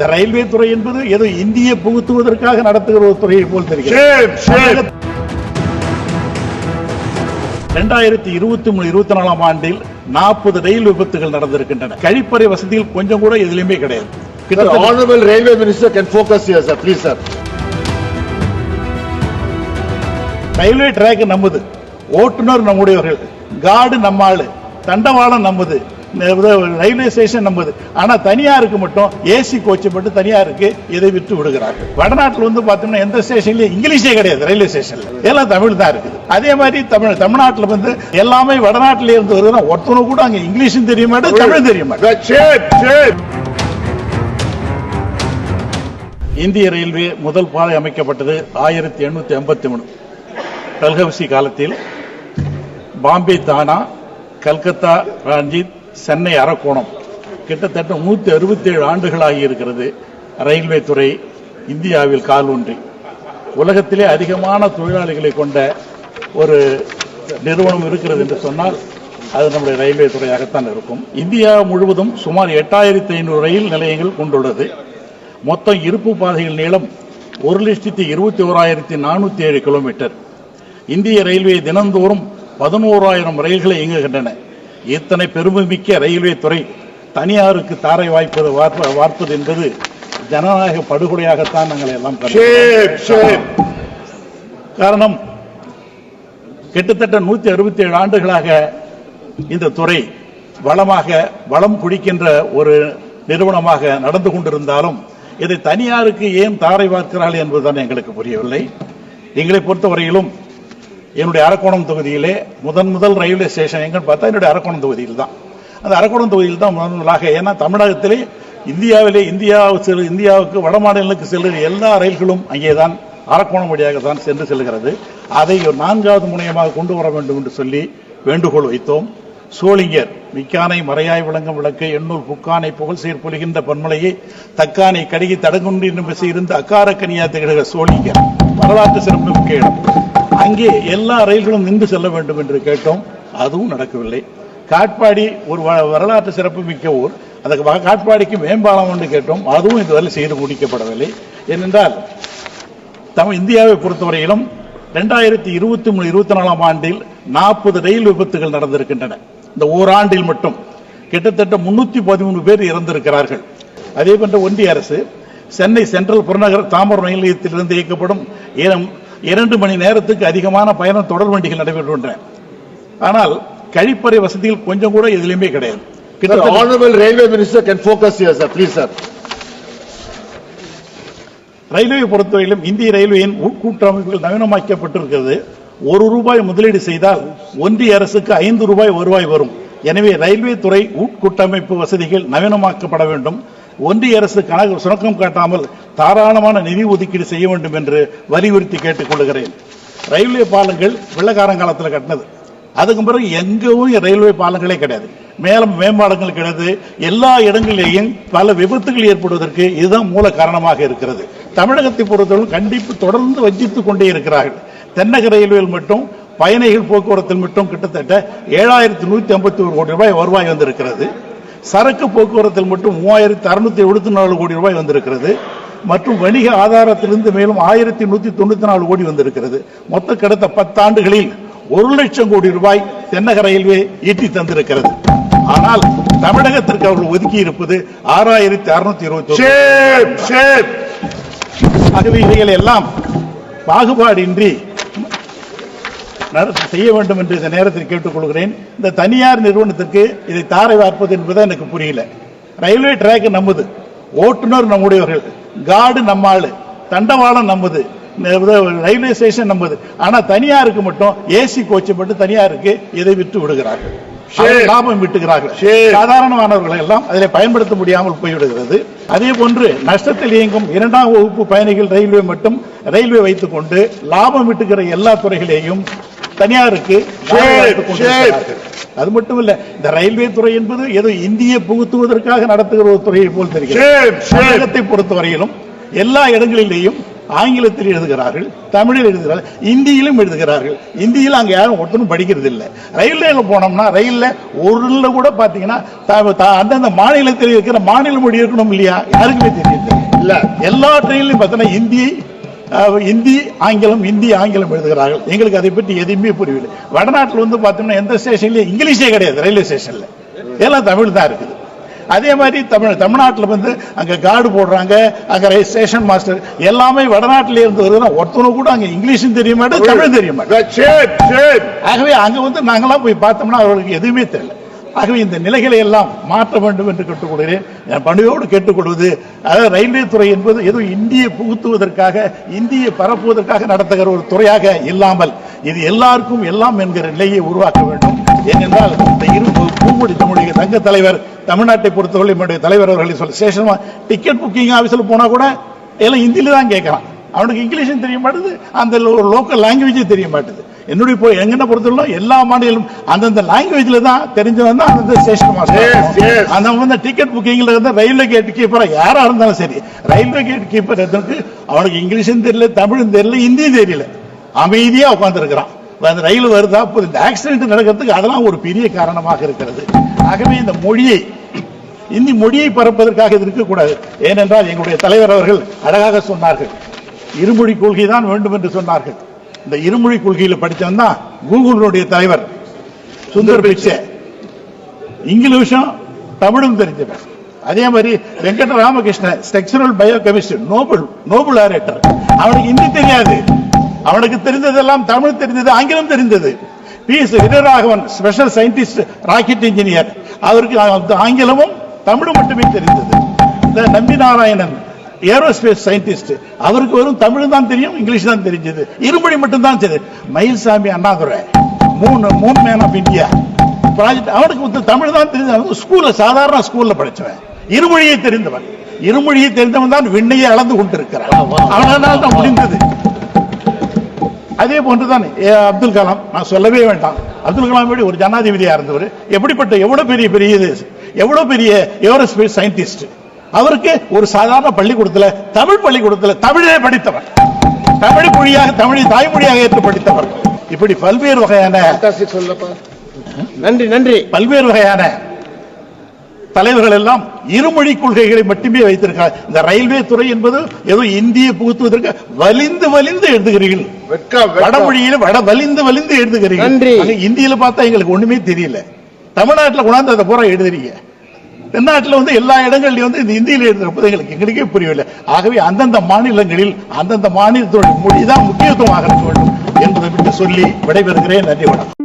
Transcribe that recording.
இந்த ரயில்வே துறை என்பது ஏதோ இந்திய புகுத்துவதற்காக நடத்துகிற ஒரு துறையை போல் தெரிகிறது. இரண்டாயிரத்தி இருபத்தி மூணு இருபத்தி நாலாம் ஆண்டில் நாற்பது ரயில் விபத்துகள் நடந்திருக்கின்றன. கழிப்பறை வசதிகள் கொஞ்சம் கூட எதுலையுமே கிடையாது. Railway Minister can focus here, sir. Please, sir. Railway track நம்முது. ஓட்டுநர் நம்முடையவர்கள். கார்டு நம்ம ஆளு தண்டவாளம் நம்முது. ரயில்வே ஸ்டேஷன் நம்முது ஆனா தனியாருக்கு மட்டும் ஏசி கோச் மட்டும் தனியாருக்கு இதை விட்டு விடுகிறார்கள்? வடநாட்டில் வந்து பார்த்தோம்னா எந்த ஸ்டேஷன்லயும் இங்கிலீஷே கிடையாது ரயில்வே ஸ்டேஷன்ல எல்லாம் தமிழ் தான் இருக்குது. அதே மாதிரி தமிழ் தமிழ்நாட்டில் வந்து எல்லாமே வடநாட்டில இருந்து வருதுன்னா ஒருத்தனும் கூட அங்க இங்கிலீஷும் தெரிய மாட்டேன் தமிழும் தெரிய மாட்டேன். இந்திய ரயில்வே முதல் பாதை அமைக்கப்பட்டது ஆயிரத்தி எண்ணூத்தி எண்பத்தி மூணு. டல்ஹவுசி காலத்தில் பாம்பே தானா கல்கத்தா ராஞ்சித் சென்னை அரக்கோணம். கிட்டத்தட்ட நூற்றி அறுபத்தேழு ஆண்டுகளாகி இருக்கிறது ரயில்வே துறை இந்தியாவில் காலூன்றி உலகத்திலே அதிகமான தொழிலாளிகளை கொண்ட ஒரு நிறுவனம் இருக்கிறது என்று சொன்னால் அது நம்முடைய ரயில்வே துறையாகத்தான் இருக்கும். இந்தியா முழுவதும் சுமார் எட்டாயிரத்தி ஐநூறு ரயில் நிலையங்கள் கொண்டுள்ளது. மொத்தம் இருப்பு பாதைகள் நீளம் ஒரு லட்சத்தி இருபத்தி ஓராயிரத்தி நானூற்றி ஏழு கிலோமீட்டர். இந்திய ரயில்வே தினந்தோறும் பதினோராயிரம் ரயில்களை இயங்குகின்றன. இத்தனை பெருமைமிக்க ரயில்வே துறை தனியாருக்கு தாரை வாய்ப்பது வார்ப்பது என்பது ஜனநாயக படுகொலையாகத்தான் நாங்கள் எல்லாம். காரணம் கிட்டத்தட்ட நூத்தி அறுபத்தி ஏழு ஆண்டுகளாக இந்த துறை வளமாக வளம் குடிக்கின்ற ஒரு நிறுவனமாக நடந்து கொண்டிருந்தாலும் இதை தனியாருக்கு ஏன் தாரை பார்க்கிறார்கள் என்பதுதான் எங்களுக்கு புரியவில்லை எங்களை பொறுத்தவரையிலும் என்னுடைய அரக்கோணம் தொகுதியிலே முதன் முதல் ரயில்வே ஸ்டேஷன் எங்கன்னு பார்த்தா என்னுடைய அரக்கோணம் தொகுதியில் தான். அந்த அரக்கோணம் தொகுதியில் தான் முதன் முதலாக ஏன்னா தமிழகத்திலே இந்தியாவிலே இந்தியாவுக்கு செல் இந்தியாவுக்கு வட மாநிலங்களுக்கு செல்லுகிற எல்லா ரயில்களும் அங்கே தான் அரக்கோணம் வழியாக தான் சென்று செல்கிறது. அதை ஒரு நான்காவது முனையமாக கொண்டு வர வேண்டும் என்று சொல்லி வேண்டுகோள் வைத்தோம். சோளிங்கர் மிக்கானை மறையாய் விளங்கும் விளக்கு எண்ணூர் புக்கானை புகழ் சீர் பொலிகின்ற பன்மலையை தக்கானை கடுகி தடங்குன்றி நிமிசி இருந்து அக்காரக்கனியா திகழ்கிற சோழிங்கர் வரலாற்று சிறப்பு மிக்க இடம். அங்கே எல்லா ரயில்களும் நின்று செல்ல வேண்டும் என்று கேட்டோம். அதுவும் நடக்கவில்லை. காட்பாடி ஒரு வ- வரலாற்று சிறப்பு மிக்க ஊர். அதுக்கு காட்பாடிக்கு மேம்பாலம் என்று கேட்டோம். அதுவும் இதுவரை செய்து முடிக்கப்படவில்லை. ஏனென்றால் தமிழ் இந்தியாவை பொறுத்தவரையிலும் ரெண்டாயிரத்தி இருபத்தி மூணு இருபத்தி நாலாம் ஆண்டில் நாற்பது ரயில் விபத்துகள் நடந்திருக்கின்றன. இந்த ஓராண்டில் மட்டும் கிட்டத்தட்ட முன்னூத்தி பதிமூணு பேர் இறந்திருக்கிறார்கள். அதே போன்ற ஒன்றிய அரசு சென்னை சென்ட்ரல் புறநகர் தாம்பரம் ரயில் நிலையத்திலிருந்து இயக்கப்படும் இரம்- இரண்டு மணி நேரத்துக்கு அதிகமான பயணம் தொடர் வண்டிகள் நடைபெறுகின்றன. ஆனால் கழிப்பறை வசதிகள் கொஞ்சம் கூட எதுலையுமே கிடையாது. Sir. Please, sir. ரயில்வே பொறுத்தவரையிலும் இந்திய ரயில்வேயின் உட்கூட்டமைப்புகள் நவீனமாக்கப்பட்டிருக்கிறது. ஒரு ரூபாய் முதலீடு செய்தால் ஒன்றிய அரசுக்கு ஐந்து ரூபாய் வருவாய் வரும். எனவே ரயில்வே துறை உட்கூட்டமைப்பு வசதிகள் நவீனமாக்கப்பட வேண்டும். ஒன்றிய அரசு கணக்கு சுணக்கம் காட்டாமல் தாராளமான நிதி ஒதுக்கீடு செய்ய வேண்டும் என்று வலியுறுத்தி கேட்டுக் கொள்கிறேன். ரயில்வே பாலங்கள் வெள்ளக்காரங்காலத்தில் கட்டினது. அதுக்கு பிறகு எங்கவும் ரயில்வே பாலங்களே கிடையாது. மேலும் மேம்பாலங்கள் கிடையாது. எல்லா இடங்களிலேயும் பல விபத்துகள் ஏற்படுவதற்கு இதுதான் மூல காரணமாக இருக்கிறது. தமிழகத்தை பொறுத்தவரை கண்டிப்பு தொடர்ந்து வஞ்சித்துக் கொண்டே இருக்கிறார்கள். தென்னக ரயில்வேயில் மட்டும் பயணிகள் போக்குவரத்தில் மட்டும் கிட்டத்தட்ட ஏழாயிரத்தி நூத்தி ஐம்பத்தி ஒரு கோடி ரூபாய் வருவாய் வந்திருக்கிறது. சரக்கு போக்குவரத்தில் மட்டும் மூவாயிரத்தி அறுநூத்தி எழுபத்தி நாலு கோடி ரூபாய் வந்திருக்கிறது. மற்றும் வணிக ஆதாரத்திலிருந்து மேலும் ஆயிரத்தி நூத்தி தொண்ணூத்தி நாலு கோடி வந்திருக்கிறது. மொத்த கடந்த பத்தாண்டுகளில் ஒரு லட்சம் கோடி ரூபாய் தென்னக ரயில்வே ஈட்டி தந்திருக்கிறது. ஆனால் தமிழகத்திற்கு அவர்கள் ஒதுக்கி இருப்பது ஆறாயிரத்தி அறுநூத்தி இருபத்தி. ஆகவே இவைகளை எல்லாம் பாகுபாடின்றி செய்ய வேண்டும் என்று இந்த நேரத்தில் கேட்டுக்கொள்கிறேன். இந்த தனியார் நிறுவனத்திற்கு இதை தாரை வார்ப்பது என்பது எனக்கு புரியல. ரயில்வே ட்ராக் நம்முது. ஓட்டுநர் நம்முடையவர்கள். கார்டு நம்ம ஆளு தண்டவாளம் நம்முது ரயில்வே ஸ்டேஷன் நம்முது ஆனா தனியாருக்கு மட்டும் ஏசி கோச் மட்டும் தனியாருக்கு இதை விட்டு விடுகிறார்கள். லாபம் விட்டுகிறார்கள். சாதாரணமானவர்கள் எல்லாம் அதில் பயன்படுத்த முடியாமல் போய்விடுகிறது. அதே போன்று நஷ்டத்தில் இயங்கும் இரண்டாம் வகுப்பு பயணிகள் ரயில்வே மட்டும் ரயில்வே வைத்துக் கொண்டு லாபம் விட்டுகிற எல்லா துறைகளையும் தனியாருக்கு. அது மட்டும் இல்ல இந்த ரயில்வே துறை என்பது ஏதோ இந்திய புகுத்துவதற்காக நடத்துகிற ஒரு துறையை போல் தெரிகிறது. பொறுத்தவரையிலும் எல்லா இடங்களிலேயும் ஆங்கிலத்தில் எழுதுகிறார்கள் தமிழில் எழுதுகிறார்கள் இந்தியிலும் எழுதுகிறார்கள். இந்தியில் அங்க யாரும் ஒருத்தரும் படிக்கிறது இல்லை ரயில்வேல போனோம்னா ரயில்ல ஒரு கூட த- அந்தந்த மாநிலத்தில் இருக்கிற மாநில மொழி இருக்கணும் இல்லையா? யாருக்குமே தெரியல இல்ல. எல்லா ட்ரெயின்லையும் பார்த்தீங்கன்னா இந்தி அஹ், இந்தி ஆங்கிலம் இந்தி ஆங்கிலம் எழுதுகிறார்கள். எங்களுக்கு அதை பற்றி எதுவுமே புரியவில்லை. வடநாட்டில் வந்து பார்த்தோம்னா எந்த ஸ்டேஷன்லயும் இங்கிலீஷே கிடையாது ரயில்வே ஸ்டேஷன்ல. எல்லாம் தமிழ் தான் இருக்குது. அதே மாதிரி தமிழ் தமிழ்நாட்டில் வந்து அங்க கார்டு போடுறாங்க அங்க ரயில் ஸ்டேஷன் மாஸ்டர் எல்லாமே வடநாட்டில இருந்து வருதுன்னா ஒருத்தனும் கூட அங்க இங்கிலீஷும் தெரிய மாட்டேன் தமிழும் தெரிய மாட்டேன். ஆகவே அங்க வந்து நாங்கெல்லாம் போய் பார்த்தோம்னா அவர்களுக்கு எதுவுமே தெரியல. ஆகவே இந்த நிலைகளை எல்லாம் மாற்ற வேண்டும் என்று கேட்டுக்கொள்கிறேன். என் பணியோடு கேட்டுக்கொள்வது அதாவது ரயில்வே துறை என்பது ஏதோ இந்தியை புகுத்துவதற்காக இந்தியை பரப்புவதற்காக நடத்துகிற ஒரு துறையாக இல்லாமல் இது எல்லாருக்கும் எல்லாம் என்கிற நிலையை உருவாக்க வேண்டும். ஏனென்றால் இந்த இரு பூமுடி நம்முடைய தங்க தலைவர் தமிழ்நாட்டை பொறுத்தவரை என்னுடைய தலைவர் அவர்களை சொல்ல ஸ்டேஷன் டிக்கெட் புக்கிங் ஆஃபீஸில் போனால் கூட எல்லாம் ஹிந்தியில தான் கேட்கறான் அவனுக்கு இங்கிலீஷும் தெரிய மாட்டுது அந்த ஒரு லோக்கல் லாங்குவேஜும் தெரிய மாட்டுது. என்னுடைய போய் எங்கன பொறுத்தவரை எல்லா மாநிலம் அந்தந்த லாங்குவேஜ்ல தான் தெரிஞ்சவன் தான் அந்த ஸ்டேஷன் மாஸ்டர். அந்த வந்து டிக்கெட் புக்கிங்ல இருந்து ரயில்வே கேட் கீப்பர் யாரா இருந்தாலும் சரி ரயில்வே கேட் கீப்பர் எதற்கு அவனுக்கு இங்கிலீஷும் தெரியல தமிழும் தெரியல ஹிந்தியும் தெரியல. அமைதியா உட்கார்ந்திருக்கிறான். அந்த ரயில் வருதா இந்த ஆக்சிடென்ட் நடக்கிறதுக்கு அதெல்லாம் ஒரு பெரிய காரணமாக இருக்கிறது. ஆகவே இந்த மொழியை இந்தி மொழியை பரப்பதற்காக இது இருக்கக்கூடாது. ஏனென்றால் எங்களுடைய தலைவர் அவர்கள் அழகாக சொன்னார்கள். இருமொழி கொள்கை தான் வேண்டும் என்று சொன்னார்கள். இந்த இருமொழி கொள்கையில் படித்தவன் தான் கூகுளுடைய தலைவர். சுந்தர் பிச்சை. இங்கிலீஷும் தமிழும் தெரிஞ்சவன் அதே மாதிரி Venkata Ramakrishnan structural biochemistry Nobel Nobel orator அவனுக்கு ஹிந்தி தெரியாது. அவனுக்கு தெரிந்ததெல்லாம் தமிழ் தெரிந்தது ஆங்கிலம் தெரிந்தது. P. S. Veeraraghavan special scientist rocket engineer அவருக்கு ஆங்கிலமும் தமிழும் மட்டுமே தெரிந்தது. இந்த நம்பி நாராயணன் ஏரோஸ்பேஸ் சயின்டிஸ்ட். அவருக்கு வெறும் தமிழ் தான் தெரியும் இங்கிலீஷ் தான் தெரிஞ்சது. இருமொழி மட்டும் தான் தெரியும் மயில்சாமி அண்ணாதுரை. மூணு மூணு மேன் ஆஃப் இந்தியா ப்ராஜெக்ட் அவனுக்கு வந்து தமிழ் தான் தெரிஞ்சவன் ஸ்கூல்ல சாதாரண ஸ்கூல்ல படிச்சவன். இருமொழியை தெரிந்தவன். இருமொழியை தெரிந்தவன் தான் விண்ணையை அளந்து கொண்டிருக்கிறான். அவனால் தான் முடிந்தது. அதே போன்றுதான். அப்துல் கலாம். நான் சொல்லவே வேண்டாம். அப்துல் கலாம் எப்படி ஒரு ஜனாதிபதியா இருந்தவர்? எப்படிப்பட்ட எவ்வளவு பெரிய பெரிய இது? எவ்வளவு பெரிய ஏரோஸ்பேஸ் சயின்டிஸ்ட்? அவருக்கு ஒரு சாதாரண பள்ளிக்கூடத்துல தமிழ் பள்ளிக்கூடத்துல தமிழே படித்தவர். தமிழ் மொழியாக தமிழை தாய்மொழியாக ஏற்று படித்தவர் இப்படி பல்வேறு வகையான. நன்றி நன்றி. பல்வேறு வகையான தலைவர்கள் எல்லாம் இருமொழி கொள்கைகளை மட்டுமே வைத்திருக்கிறார் இந்த ரயில்வே துறை என்பது ஏதோ இந்தியை புகுத்துவதற்கு வலிந்து வலிந்து எழுதுகிறீர்கள். வடமொழியில வட வலிந்து வலிந்து எழுதுகிறீர்கள். இந்தியில பார்த்தா எங்களுக்கு ஒண்ணுமே தெரியல. தமிழ்நாட்டுல கொண்டாந்து அதை பூரா எழுதுறீங்க. தென்னாட்டில் வந்து எல்லா இடங்கள்லயும் வந்து இந்த இந்தியில எழுதுறப்ப எங்களுக்கு எங்களுக்கே புரியவில்லை. ஆகவே அந்தந்த மாநிலங்களில் அந்தந்த மாநிலத்தோட மொழிதான் முக்கியத்துவம் இருக்க வேண்டும் என்பதை விட்டு சொல்லி விடைபெறுகிறேன். நன்றி வணக்கம்.